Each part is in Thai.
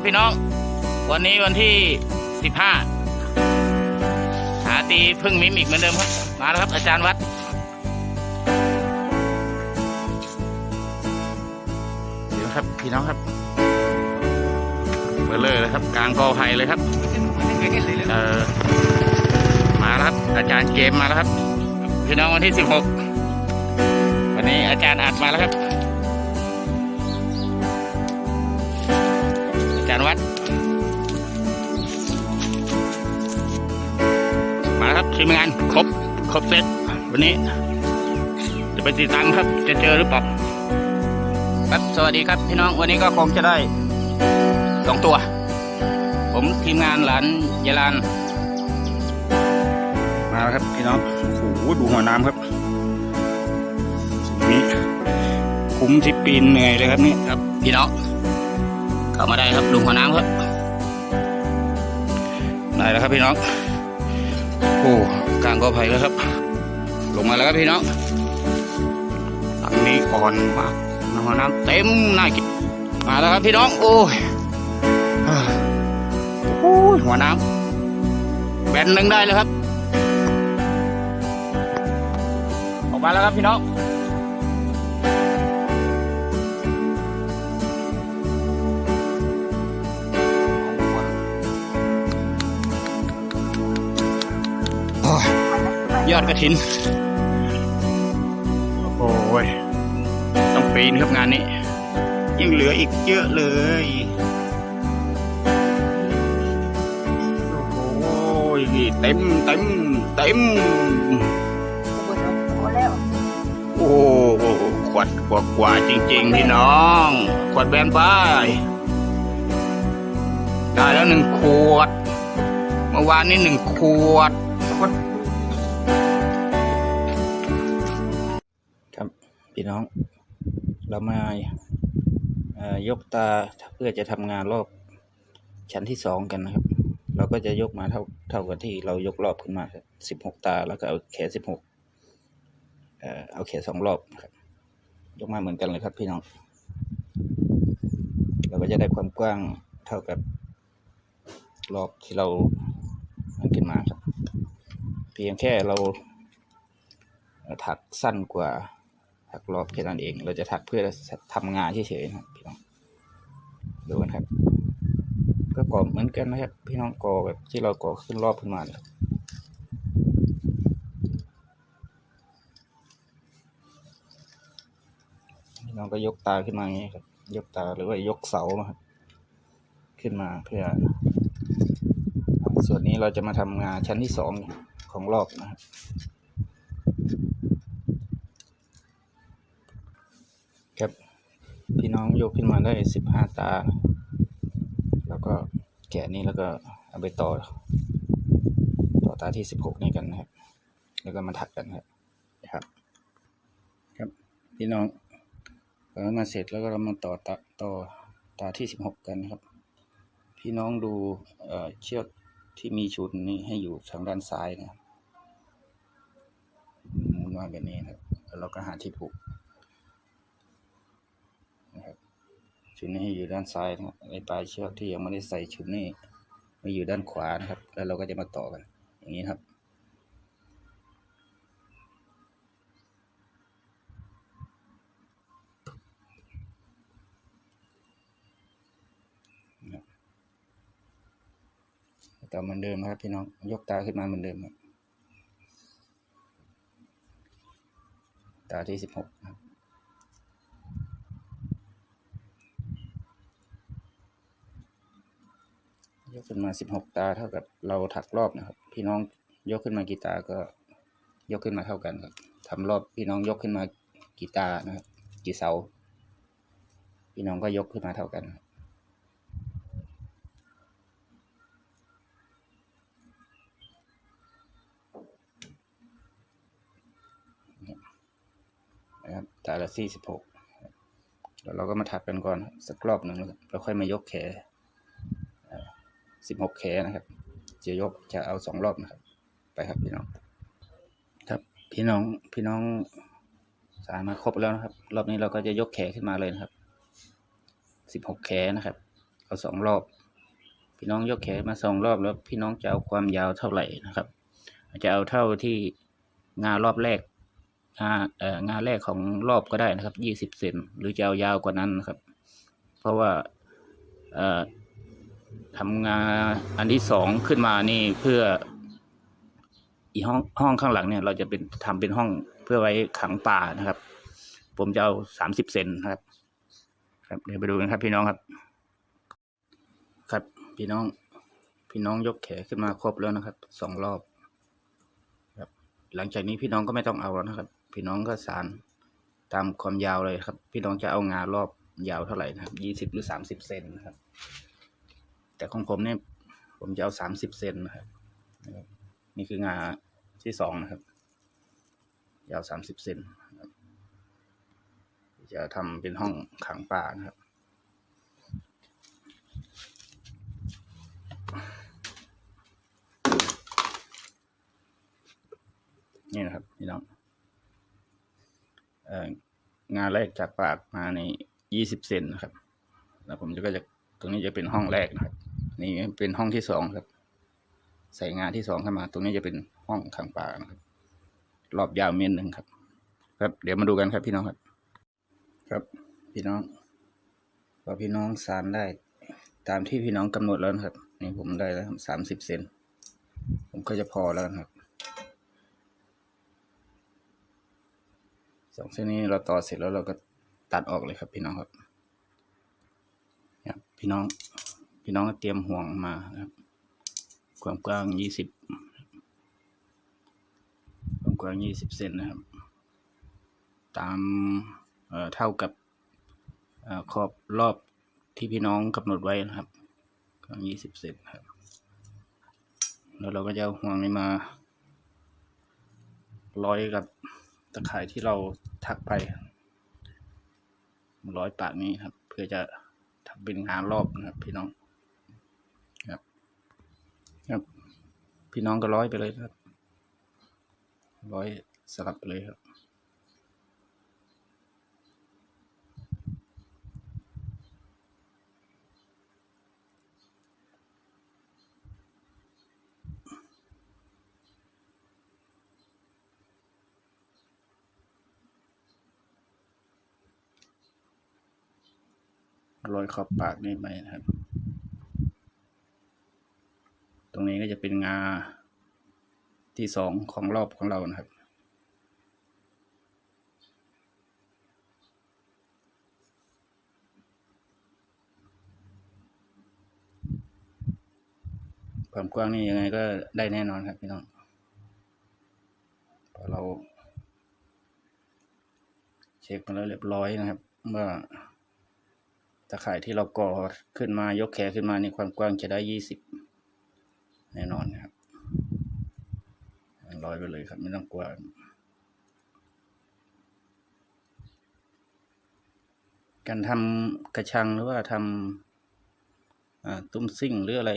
ครับพี่น้อง วันนี้วันที่สิบห้าหาตีพึ่งมิมอีกเหมือนเดิมครับ มาแล้วครับอาจารย์วัด เดี๋ยวครับพี่น้องครับเบลเลอร์เลยครับ กลางกอไผ่เลยครับเออมาแล้วครับ อาจารย์เกมมาแล้วครับ พี่น้องวันที่สิบหกวันนี้อาจารย์อัดมาแล้วครับ อาจารย์วัดมาแล้วครับทีมงานครบครบเซตวันนี้ จะไปติดตามครับ จะเจอหรือเปล่าครับสวัสดีครับพี่น้องวันนี้ก็คงจะได้สองตัว ผมทีมงานหลานยายลานมาแล้วครับพี่น้องโอ้โหดูหัวน้ำครับนี่คุ้มที่ปีนเหนื่อยเลยครับนี่ครับพี่น้อง เข้ามาได้ครับดูหัวน้ำครับได้แล้วครับพี่น้องโอ้กลางกอไผ่แล้วครับ ลงมาแล้วครับพี่น้องอันนี้อ่อนมากหัวน้ำเต็มน่ากินมาแล้วครับพี่น้อง โอ้ยโอ้ยหัวน้ำแบนหนึ่งได้เลยครับ ออกมาแล้วครับพี่น้อง ยอดกระถิน โอ้โหยต้องปีนครับงานนี้ ยังเหลืออีกเยอะเลย โอ้โหเต็มเต็มเต็มโอ้โหขวดกว่ากว่าจริง ๆ พี่น้อง ขวดแบนป้ายได้แล้วหนึ่งขวด เมื่อวานนี้หนึ่งขวด พี่น้อง เรามายกตาเพื่อจะทำงานรอบชั้นที่สองกันนะครับ เราก็จะยกมาเท่าเท่ากับที่เรายกรอบขึ้นมาสิบหกตาแล้วก็เอาแขนสิบหกเอาแขนสองรอบนะครับยกมาเหมือนกันเลยครับพี่น้อง เราก็จะได้ความกว้างเท่ากับรอบที่เราอันขึ้นมาครับ เพียงแค่เราถักสั้นกว่า ถักรอบแค่นั้นเอง เราจะถักเพื่อทำงานเฉยๆนะครับพี่น้องดูกันครับ ก็ก่อเหมือนกันนะครับ พี่น้องก่อแบบที่เราก่อขึ้นรอบขึ้นมาเลยพี่น้องก็ยกตาขึ้นมาอย่างนี้ครับ ยกตาหรือว่ายกเสามาครับขึ้นมาเพื่อ ส่วนนี้เราจะมาทำงานชั้นที่สองของรอบนะครับ พี่น้องยกขึ้นมาได้สิบห้าตา แล้วก็แกะนี้แล้วก็เอาไปต่อ ต่อตาที่สิบหกนี่กันนะครับ แล้วก็มาถักกันครับนะครับ ครับพี่น้องเรามาเสร็จแล้วก็เรามาต่อตาต่อตาที่สิบหกกันนะครับ พี่น้องดูเอ่อเชือกที่มีชุดนี้ให้อยู่ทางด้านซ้ายนะครับหมุนมาแบบนี้นะครับแล้วเราก็หาที่ผูก นะครับ ชุดนี้ให้อยู่ด้านซ้ายนะครับไอปลายเชือกที่ยังไม่ได้ใส่ชุดนี้มาอยู่ด้านขวานะครับ แล้วเราก็จะมาต่อกัน อย่างนี้ครับต่อเหมือนเดิมนะครับพี่น้องยกตาขึ้นมาเหมือนเดิมครับตาที่สิบหกครับ ยกขึ้นมาสิบหกตาเท่ากับเราถักรอบนะครับ พี่น้องยกขึ้นมากี่ตาก็ยกขึ้นมาเท่ากันครับทำรอบพี่น้องยกขึ้นมากี่ตานะครับกี่เสา พี่น้องก็ยกขึ้นมาเท่ากันครับนะครับตาละสี่สิบหกแล้วเราก็มาถักกันก่อนสักรอบหนึ่งแล้วเราค่อยมายกแขน สิบหกแขนนะครับ จะยกจะเอาสองรอบนะครับ ไปครับพี่น้อง ครับพี่น้องพี่น้องสายมาครบแล้วนะครับ รอบนี้เราก็จะยกแขขึ้นมาเลยนะครับสิบหกแขนนะครับ เอาสองรอบ พี่น้องยกแขมาสองรอบแล้ว พี่น้องจะเอาความยาวเท่าไหร่นะครับ จะเอาเท่าที่งารอบแรกงาเอ่องาแรกของรอบก็ได้นะครับยี่สิบเซนหรือจะเอายาวกว่านั้นนะครับ เพราะว่าเอ่อ ทำงานอันที่สองขึ้นมานี่เพื่อ อีห้องห้องข้างหลังเนี่ย เราจะเป็นทำเป็นห้องเพื่อไว้ขังป่านะครับ ผมจะเอาสามสิบเซนนะครับ ครับเดี๋ยวไปดูกันครับพี่น้องครับ ครับพี่น้อง พี่น้องยกแขนขึ้นมาครบแล้วนะครับสองรอบ ครับ หลังจากนี้พี่น้องก็ไม่ต้องเอาแล้วนะครับ พี่น้องก็สารตามความยาวเลยครับ พี่น้องจะเอางารอบยาวเท่าไหร่นะครับยี่สิบหรือสามสิบเซนนะครับ แต่ของผมเนี่ยผมจะเอาสามสิบเซนนะครับ นี่คืองาที่สองนะครับ ยาวสามสิบเซนจะทำเป็นห้องขังป่านะครับนี่นะครับพี่น้องงานแรกจากปากมาในยี่สิบเซนนะครับ แล้วผมจะก็จะตรงนี้จะเป็นห้องแรกนะครับ นี่เป็นห้องที่สองครับ ใส่งานที่สองเข้ามา ตรงนี้จะเป็นห้องขังป่านะครับ รอบยาวเมตรหนึ่งครับ ครับเดี๋ยวมาดูกันครับพี่น้องครับ ครับ พี่น้องพอพี่น้องสารได้ ตามที่พี่น้องกำหนดแล้วครับ นี่ผมได้แล้วสามสิบเซนผมก็จะพอแล้วครับสองเส้นนี้เราต่อเสร็จแล้วเราก็ตัดออกเลยครับพี่น้องครับพี่น้อง พี่น้องเตรียมห่วงมาครับความกว้างยี่สิบความกว้างยี่สิบเซนนะครับ ตามเเท่ากับอขอบรอบที่พี่น้องกำหนดไว้นะครับกว้างยี่สิบเซนครับ แล้วเราก็จะเอาห่วงนี้มาร้อยกับตะข่ายที่เราทักไป ร้อยปากนี้ครับ เพื่อจะทำเป็นงานรอบนะครับ พี่น้อง ครับ พี่น้องก็ร้อยไปเลยครับ ร้อยสลับไปเลยครับร้อยขอบปากนี่ไปนะครับ รงนี้ก็จะเป็นงาที่สองของรอบของเรานะครับ ความกว้างนี่ยังไงก็ได้แน่นอนครับพี่น้องพอเรา เช็คมาแล้วเรียบร้อยนะครับเมื่อตะข่ายที่เราก่อขึ้นมายกแขนขึ้นมาในความกว้างจะได้ยี่สิบ แน่นอนครับร้อยไปเลยครับ ไม่ต้องกลัวการทำกระชังหรือว่าทำตุ้มซิ่งหรืออะไร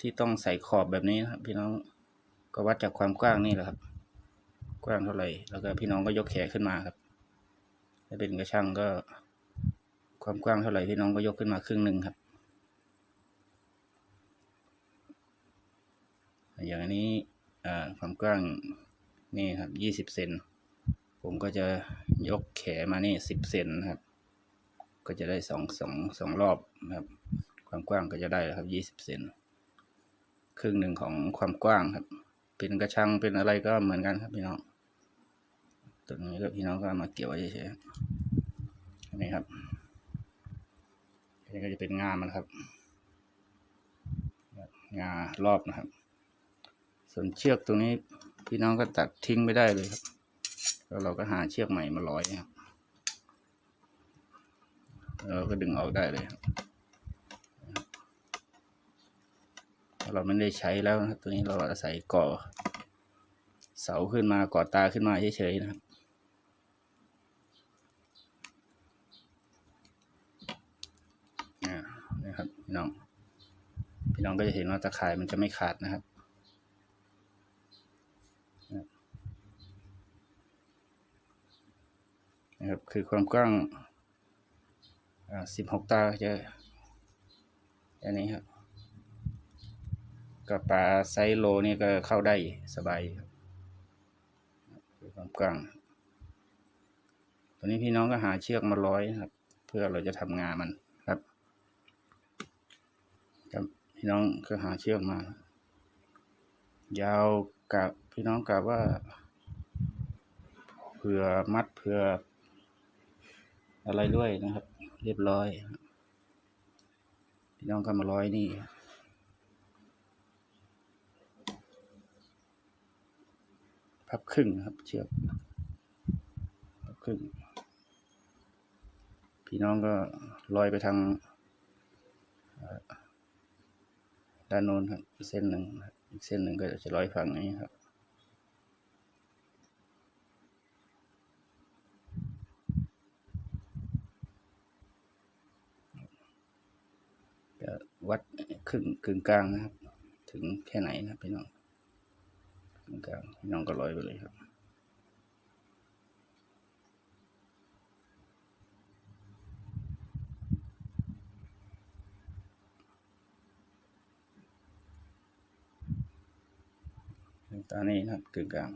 ที่ต้องใส่ขอบแบบนี้ครับ พี่น้องก็วัดจากความกว้างนี่แหละครับ กว้างเท่าไหร่ แล้วก็พี่น้องก็ยกแขนขึ้นมาครับถ้าเป็นกระชังก็ความกว้างเท่าไหร่พี่น้องก็ยกขึ้นมาครึ่งหนึ่งครับ อย่างนี้ความกว้างนี่ครับยี่สิบเซนผมก็จะยกแขนมานี่สิบเซนนะครับ ก็จะได้สองสองสองรอบนะครับ ความกว้างก็จะได้แล้วครับยี่สิบเซนครึ่งหนึ่งของความกว้างครับ เป็นกระชังเป็นอะไรก็เหมือนกันครับพี่น้องตรงนี้ก็พี่น้องก็มาเกี่ยวไว้เฉยๆนนี้ครับอันนี้ก็จะเป็นงามันครับ งารอบนะครับ ส่วนเชือกตรงนี้พี่น้องก็ตัดทิ้งไม่ได้เลยครับ แล้วเราก็หาเชือกใหม่มาร้อยครับเราก็ดึงออกได้เลยครับเราไม่ได้ใช้แล้วนะครับตัวนี้เราอาศัยก่อ เสาขึ้นมาก่อตาขึ้นมาเฉยๆนะครับอ่นะครับพี่น้อง พี่น้องก็จะเห็นว่าตะข่ายมันจะไม่ขาดนะครับ นะครับคือความกว้างสิบหกตาจะอันนี้ครับกับปลาไซโลนี่ก็เข้าได้สบายครับดูความกว้างตอนนี้พี่น้องก็หาเชือกมาร้อยครับ เพื่อเราจะทำงานมันครับครับพี่น้องก็หาเชือกมา ยาวกับพี่น้องกับว่าเผื่อมัดเผื่อ อะไรด้วยนะครับ เรียบร้อยพี่น้องก็มาร้อยนี่พับครึ่งครับ เชือกพับครึ่ง พี่น้องก็ลอยไปทางด้านโน้นครับเส้นหนึ่งอีกเส้นหนึ่งก็จะลอยฝั่งนี้ครับ จะ วัดครึ่งครึ่งกลางนะครับ ถึงแค่ไหนนะพี่น้องครึ่งกลางพี่น้องก็ร้อยไปเลยครับตานี้นะครับกึ่งกลาง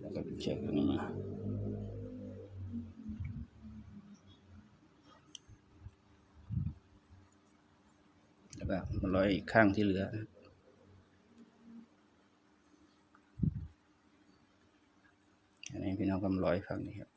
แล้วก็เชือกตรงนี้ แล้วก็มาร้อยอีกข้างที่เหลือ อันนี้พี่น้องก็มาร้อยฝั่งนี้ครับ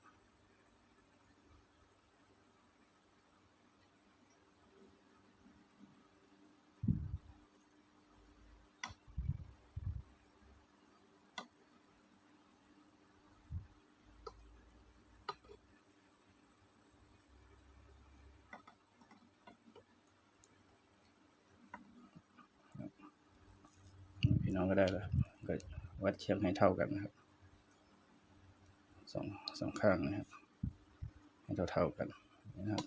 ก็ได้แล้วครับก็วัดเชือกให้เท่ากันนะครับสองสองข้างนะครับ ให้เท่าเท่ากันนะครับ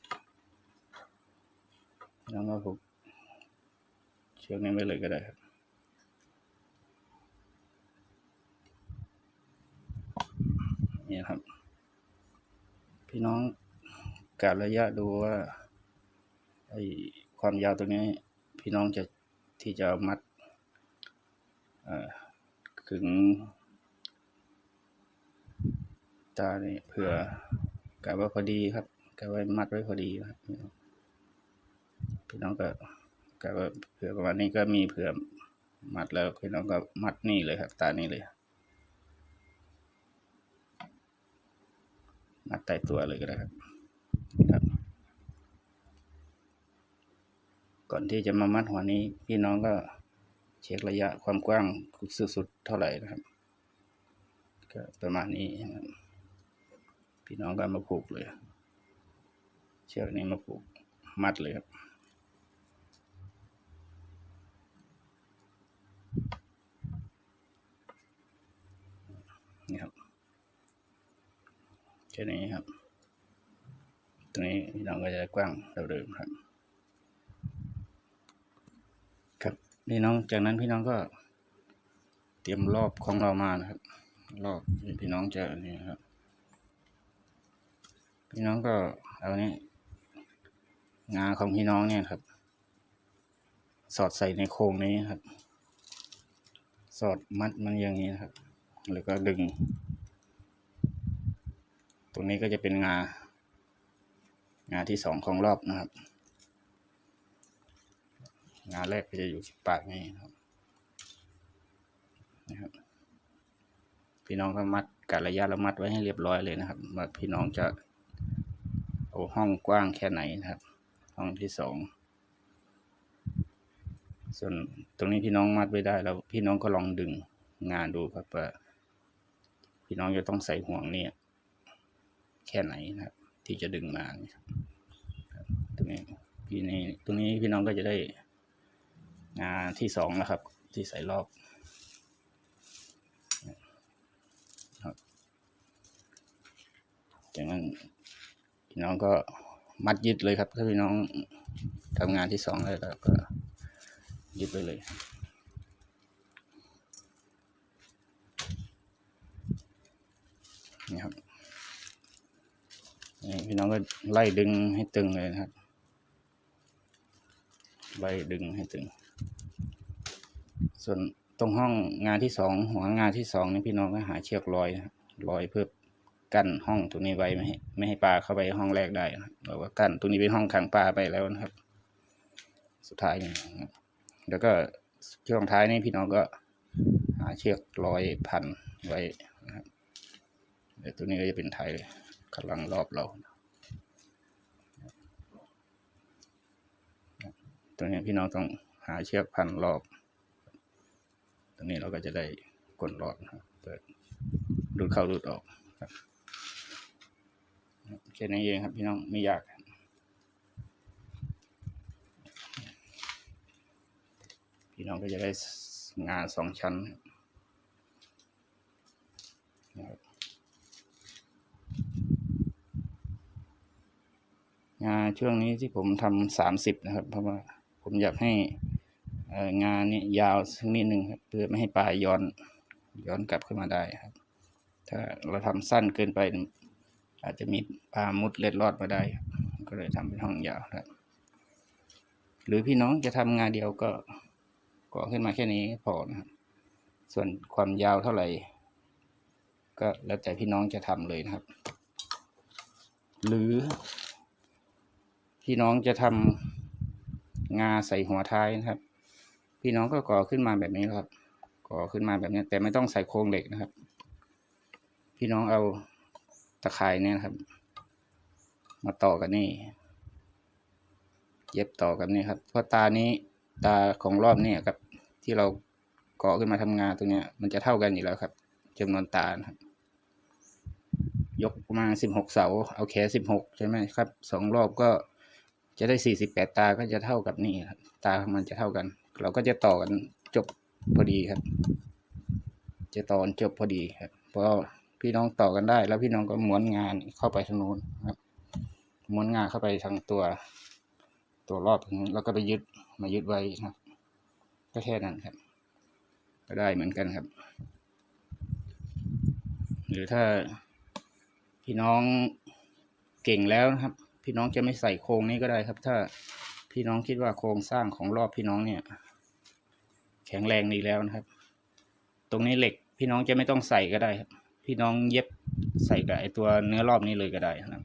พี่น้องก็ผูกเชือกนี้ไว้เลยก็ได้ครับนี่ครับ พี่น้องกะระยะดูว่าไอความยาวตรงนี้ พี่น้องจะที่จะมัด ขึงตาเนี่ยเผื่อกะว่าพอดีครับกะไว้มัดไว้พอดีครับพี่น้องก็กะว่าเผื่อประมาณนี้ก็มีเผื่อมัดแล้วพี่น้องก็มัดนี่เลยครับ ตานี่เลย มัดใต้ตัวเลยก็ได้ครับครับ ก่อนที่จะมามัดหัวนี้ พี่น้องก็ เช็คระยะความกว้างสุดๆเท่าไหร่นะครับ ก็ประมาณนี้นะครับพี่น้องก็มาผูกเลย เชือกนี้มาผูกมัดเลยครับนี่ครับแค่นี้ครับ ตรงนี้พี่น้องก็จะกว้างเดิมๆครับครับ พี่น้องจากนั้นพี่น้องก็ เตรียมรอบของเรามานะครับ รอบพี่น้องจะนี่ครับ พี่น้องก็เอานี้งาของพี่น้องเนี่ยครับ สอดใส่ในโครงนี้ครับ สอดมัดมันอย่างนี้นครับ แล้วก็ดึง ตรงนี้ก็จะเป็นงา งาที่สองของรอบนะครับ งานแรกก็จะอยู่ที่ปากนี่นะครับนะครับ พี่น้องก็มัดกัดระยะแล้วมัดไว้ให้เรียบร้อยเลยนะครับว่าพี่น้องจะเอาห้องกว้างแค่ไหนนะครับ ห้องที่สองส่วนตรงนี้พี่น้องมัดไว้ได้แล้ว พี่น้องก็ลองดึงงานดูครับว่าพี่น้องจะต้องใส่ห่วงเนี่ย แค่ไหนนะครับ ที่จะดึงมาตรงนี้พี่นี่ตรงนี้พี่น้องก็จะได้ งานที่สองนะครับ ที่ใส่รอบครับจากนั้นพี่น้องก็มัดยึดเลยครับ ถ้าพี่น้องทำงานที่สองแล้วก็ยึดไปเลยนี่ครับนี่พี่น้องก็ไล่ดึงให้ตึงเลยนะครับไว้ดึงให้ถึง ส่วนตรงห้องงานที่สองหัวงานที่สองนี่พี่น้องก็หาเชือกร้อยนะครับร้อยเพื่อกั้นห้องตรงนี้ไว้ไม่ให้ไม่ให้ปลาเข้าไปห้องแรกได้นะครับเราก็กั้นตรงนี้เป็นห้องขังปลาไปแล้วนะครับ สุดท้ายนี่แล้วก็ช่วงท้ายนี่พี่น้องก็หาเชือกร้อยพันไว้นะครับเดี๋ยวตัวนี้ก็จะเป็นไทยกำลังรอบเราตัวนี้พี่น้องต้องหาเชือกพันรอบ รงนี้เราก็จะได้กดรอดครับเปิดดูดเข้าดูดออกครับแค่นี้เองครับพี่น้องไม่ยากพี่น้องก็จะได้งานสองชั้นนะครับงานช่วงนี้ที่ผมทำสามสิบนะครับ เพราะว่าผมอยากให้ งานนี้ยาวสักนิดหนึ่งครับเพื่อไม่ให้ปลายย้อนย้อนกลับขึ้นมาได้ครับ ถ้าเราทำสั้นเกินไป อาจจะมีปลามุดเล็ดรอดมาได้ครับก็เลยทำเป็นห้องยาวครับ หรือพี่น้องจะทำงานเดียวก็ก่อขึ้นมาแค่นี้พอนะครับ ส่วนความยาวเท่าไหร่ ก็แล้วแต่พี่น้องจะทำเลยนะครับ หรือพี่น้องจะทำงาใส่หัวท้ายนะครับ พี่น้องก็ก่อขึ้นมาแบบนี้ครับ ก่อขึ้นมาแบบนี้ แต่ไม่ต้องใส่โครงเหล็กนะครับ พี่น้องเอาตะข่ายเนี่ยนะครับ มาต่อกันนี่ เย็บต่อกันนี่ครับ เพราะตานี้ตาของรอบนี้กับที่เราก่อขึ้นมาทำงานตรงเนี้ย มันจะเท่ากันอยู่แล้วครับจำนวนตานครับ ยกประมาณสิบหกเสา เอาแค่สิบหกใช่ไหมครับสองรอบก็จะได้สี่สิบแปดตาก็จะเท่ากับนี่ครับ ตามันจะเท่ากัน เราก็จะต่อกันจบพอดีครับ จะต่อนจบพอดีครับเพราะพี่น้องต่อกันได้ แล้วพี่น้องก็ม้วนงานเข้าไปทางนู้นครับม้วนงานเข้าไปทางตัว ตัวรอบตรงนู้นแล้วก็ไปยึดมายึดไว้ครับก็แค่นั้นครับ ก็ได้เหมือนกันครับ หรือถ้าพี่น้องเก่งแล้วนะครับ พี่น้องจะไม่ใส่โครงนี้ก็ได้ครับ ถ้า พี่น้องคิดว่าโครงสร้างของรอบพี่น้องเนี่ย แข็งแรงดีแล้วนะครับ ตรงนี้เหล็กพี่น้องจะไม่ต้องใส่ก็ได้ครับ พี่น้องเย็บใส่กับไอตัวเนื้อรอบนี้เลยก็ได้นะครับ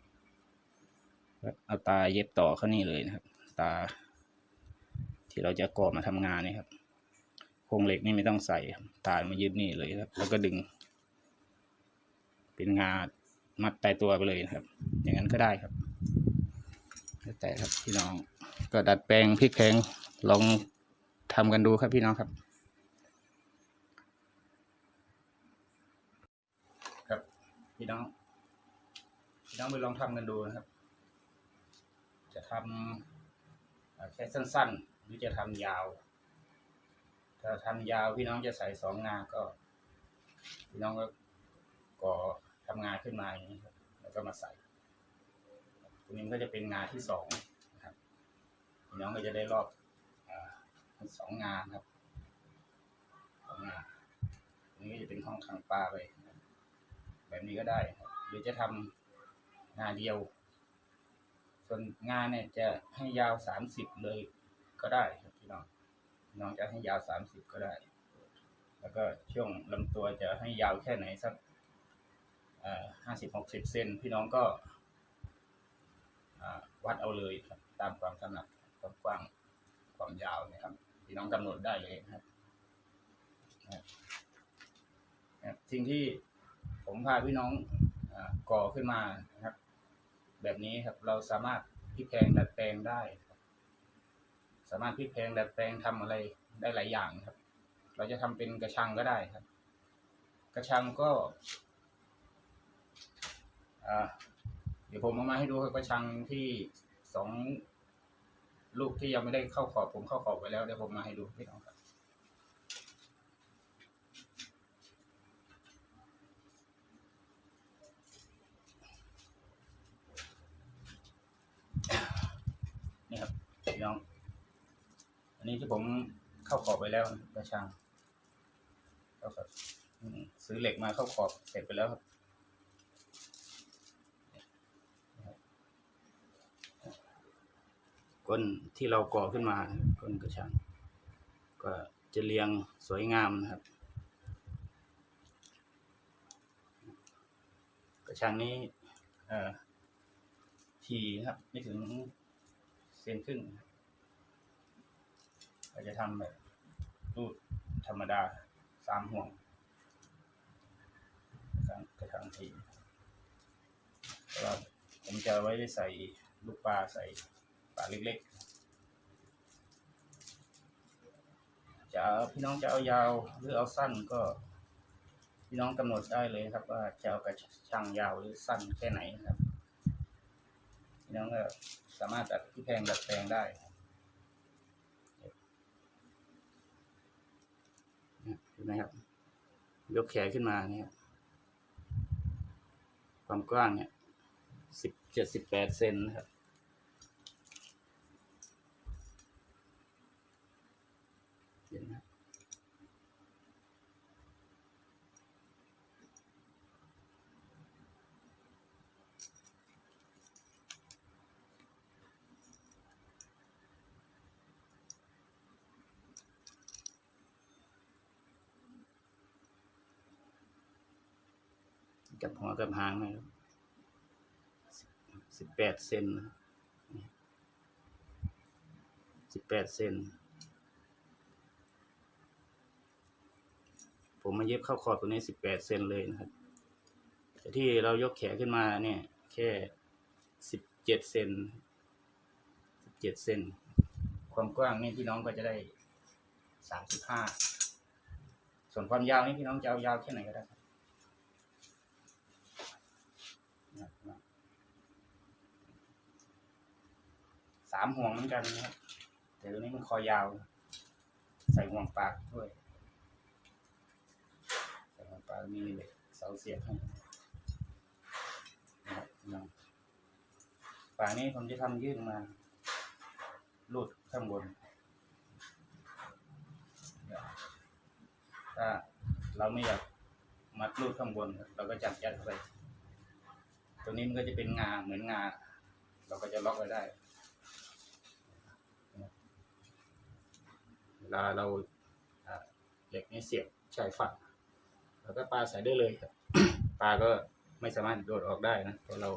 เอาตาเย็บต่อเข้านี่เลยนะครับ ตา ที่เราจะก่อมาทำงานนี่ครับโครงเหล็กนี่ไม่ต้องใส่ตามายึดนี่เลยครับ แล้วก็ดึง เป็นงามัดตายตัวไปเลยนะครับ อย่างนั้นก็ได้ครับ แต่ครับพี่น้อง ก็ดัดแปลงพลิกแพงลองทำกันดูครับพี่น้องครับ ครับพี่น้องพี่น้องไปลองทำกันดูนะครับ จะทำแค่สั้นๆ หรือจะทำยาว ถ้าทำยาวพี่น้องจะใส่สองงาก็ พี่น้องก็ก่อทำงานขึ้นมาอย่างนี้ครับแล้วก็มาใส่ตรงนี้ก็จะเป็นงานที่สอง น้องก็จะได้รอบอาสองงานครับสองงานนี้ก็จะเป็นห้องขังปลาไปแบบนี้ก็ได้ครับหรือจะทำงานเดียว ส่วนงานเนี่ยจะให้ยาวสามสิบเลยก็ได้ครับพี่น้องน้องจะให้ยาวสามสิบก็ได้ แล้วก็ช่วงลำตัวจะให้ยาวแค่ไหนสักห้าสิบหกสิบเซนพี่น้องก็อ่าวัดเอาเลยครับตามความถนัด ความกว้างความยาวนะครับพี่น้องกำหนดได้เลยนะครับสิ่งที่ผมพาพี่น้องอก่อขึ้นมานะครับ แบบนี้ครับเราสามารถพลิกแพลงดัดแปลงได้ สามารถพลิกแพลงดัดแปลงทำอะไรได้หลายอย่างครับ เราจะทำเป็นกระชังก็ได้ครับ กระชังก็เดี๋ยวผมเอามาให้ดูกระชังที่สอง ลูกที่ยังไม่ได้เข้าขอบผมเข้าขอบไว้แล้วเดี๋ยวผมมาให้ดูพี่น้องครับนี่ครับพี่น้อง อันนี้ที่ผมเข้าขอบไปแล้วกระชังเข้าขอบซื้อเหล็กมาเข้าขอบเสร็จไปแล้วครับ ก้นที่เราก่อขึ้นมาก้นกระชัง ก็จะเรียงสวยงามนะครับ กระชังนี้ทีครับไม่ถึงเซนครึ่งเราจะทำแบบรูดธรรมดาสามห่วงกระชังทีแต่ว่าผมจะไว้ใส่ลูกปลาใส่ ปลาเล็กๆ จะพี่น้องจะเอายาวหรือเอาสั้นก็ พี่น้องกำหนดได้เลยครับ ว่าจะเอากระชังยาวหรือสั้นแค่ไหนครับ พี่น้องก็สามารถตัดที่แพงดัดแปลงได้เห็นไหมครับ ยกแขนขึ้นมาเนี่ยความกว้างเนี่ยสิบเจ็ดสิบแปดเซนนะครับ เห็นไหมครับ กับหางนะครับสิบแปดเซนสิบแปดเซนผมมาเย็บเข้าคอตัวนี้สิบแปดเซนเลยนะครับแต่ที่เรายกแขนขึ้นมาเนี่ย แค่สิบเจ็ดเซนสิบเจ็ดเซนความกว้างนี่พี่น้องก็จะได้สามสิบห้าส่วนความยาวนี่พี่น้องจะเอายาวแค่ไหนก็ได้ครับ นะครับสามห่วงเหมือนกันนะครับแต่ตัวนี้มันคอยาว ใส่ห่วงปากด้วยใส่ห่วงปากมีเหล็กเสาเสียบให้นะครับพี่น้องปากนี้ผมจะทำยื่นมาลูดข้างบนถ้าเราไม่อยากมัดลูดข้างบน เราก็จับยัดเข้าไป ตัวนี้มันก็จะเป็นงาเหมือนงา เราก็จะล็อกไว้ได้ วลาเราเหล็กนี้เสียบชายฝั่งแล้วก็ปลาใส่ได้เลยครับปลาก็ไม่สามารถโดดออกได้นะเพราะเรา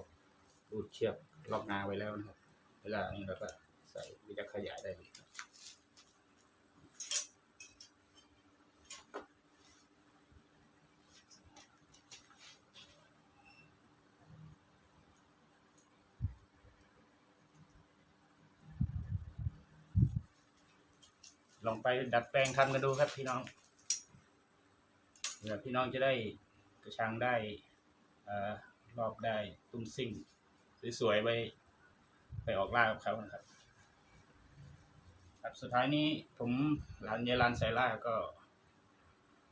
รูดเชือกล็อกงาไว้แล้วนะครับ เวลานี้เราก็ใส่วิจะขยายได้เลย องไปดัดแปลงทำกันดูครับพี่น้องเผื่อพี่น้องจะได้กระชังได้อรอบได้ตุ้มซิ่งสวยๆไปไปออกล่ากับเขานะครับ ครับสุดท้ายนี้ผมหลานเยลานไซล่าก็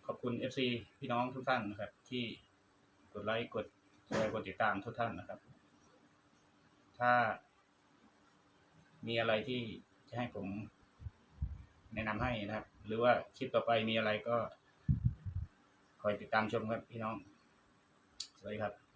ขอบคุณ FC พี่น้องทุกท่านนะครับ ที่กดไลค์กดแชร์กดติดตามทุกท่านนะครับ ถ้ามีอะไรที่จะให้ผม แนะนำให้นะครับ หรือว่าคลิปต่อไปมีอะไรก็ คอยติดตามชมครับพี่น้อง สวัสดีครับ